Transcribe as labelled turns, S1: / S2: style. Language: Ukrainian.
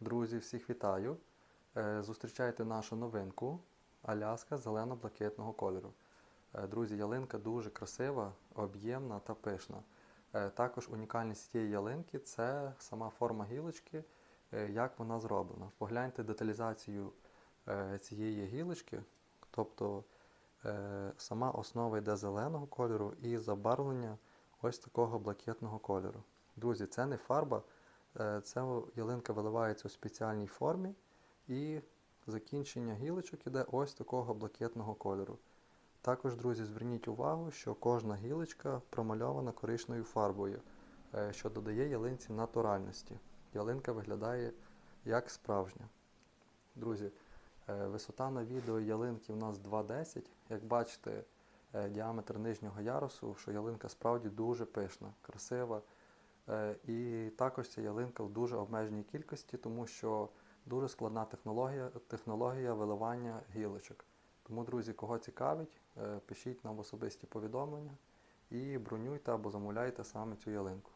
S1: Друзі, всіх вітаю! Е, Зустрічайте нашу новинку Аляска зелено-блакитного кольору. Е, Друзі, ялинка дуже красива, об'ємна та пишна. Е, Також унікальність цієї ялинки це сама форма гілочки, як вона зроблена. Погляньте деталізацію цієї гілочки, тобто сама основа йде зеленого кольору і забарвлення ось такого блакитного кольору. Друзі, це не фарба, е, це ялинка виливається у спеціальній формі і закінчення гілочок іде ось такого блакитного кольору. Також, друзі, зверніть увагу, що кожна гілочка промальована коричневою фарбою, е, що додає ялинці натуральності. Ялинка виглядає як справжня. Друзі, е, висота на відео ялинки у нас 2,10. Як бачите, діаметр нижнього ярусу, що ялинка справді дуже пишна, красива. Е, І також ця ялинка в дуже обмеженій кількості, тому що дуже складна технологія, технологія виливання гілочок. Тому, друзі, кого цікавить, е, пишіть нам особисті повідомлення і бронюйте або замовляйте саме цю ялинку.